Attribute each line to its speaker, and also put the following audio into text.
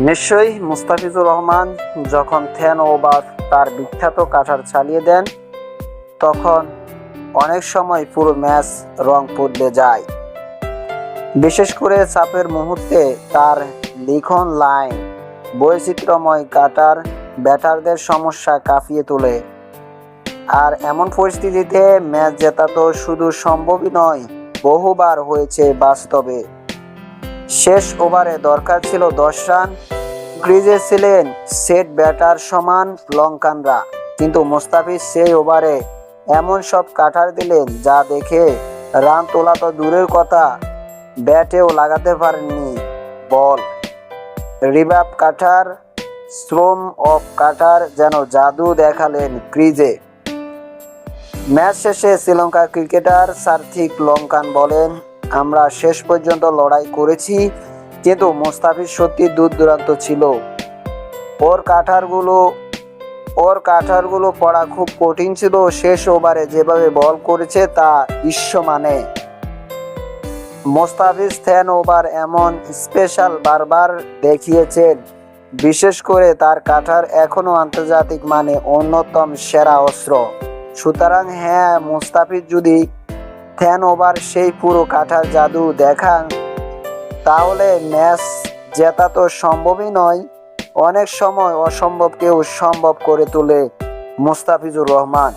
Speaker 1: নিশ্চয়ই মুস্তাফিজুর রহমান যখন than over তার বিখ্যাত কাঠার চালিয়ে দেন, তখন অনেক সময় পুরো ম্যাচ রং বদলে যায়। বিশেষ করে চাপের মুহূর্তে তার লিখন লাইন, বৈচিত্র্যময় কাটার ব্যাটারদের সমস্যা কাঁপিয়ে তোলে। আর এমন পরিস্থিতিতে ম্যাচ জেতা তো শুধু সম্ভবই নয়, বহুবার হয়েছে বাস্তবে। শেষ ওভারে দরকার ছিল দশ রান। ক্রিজে ছিলেন সেট ব্যাটার সমান লঙ্কানরা। কিন্তু মুস্তাফিজ সেই ওভারে এমন সব কাঠার দিলেন যা দেখে রান তোলা তো দূরের কথা, ব্যাটেও লাগাতে পারেননি বল। রিবাব কাঠার শ্রম অফ কাঠার যেন জাদু দেখালেন ক্রিজে। ম্যাচ শেষে শ্রীলঙ্কা ক্রিকেটার সার্থিক লঙ্কান বলেন আমরা শেষ পর্যন্ত লড়াই করেছি, কিন্তু মুস্তাফিজ সত্যি দূর দূরান্ত ছিল। ওর কাঠারগুলো ওর কাঠারগুলো পড়া খুব কঠিন ছিল, শেষ ওভারে যেভাবে বল করেছে তা বিশ্বমানে মোস্তাফিজ থ্যান ওভার এমন স্পেশাল বারবার দেখিয়েছেন, বিশেষ করে তার কাঠার এখনও আন্তর্জাতিক মানে অন্যতম সেরা অস্ত্র। সুতরাং হ্যাঁ মুস্তাফিজ যদি থ্যান ওভার সেই পুরো কাঠার জাদু দেখান? তাহলে ম্যাচ জেতা তো সম্ভবই নয়। অনেক সময় অসম্ভবকেও সম্ভব করে তোলে মুস্তাফিজুর রহমান।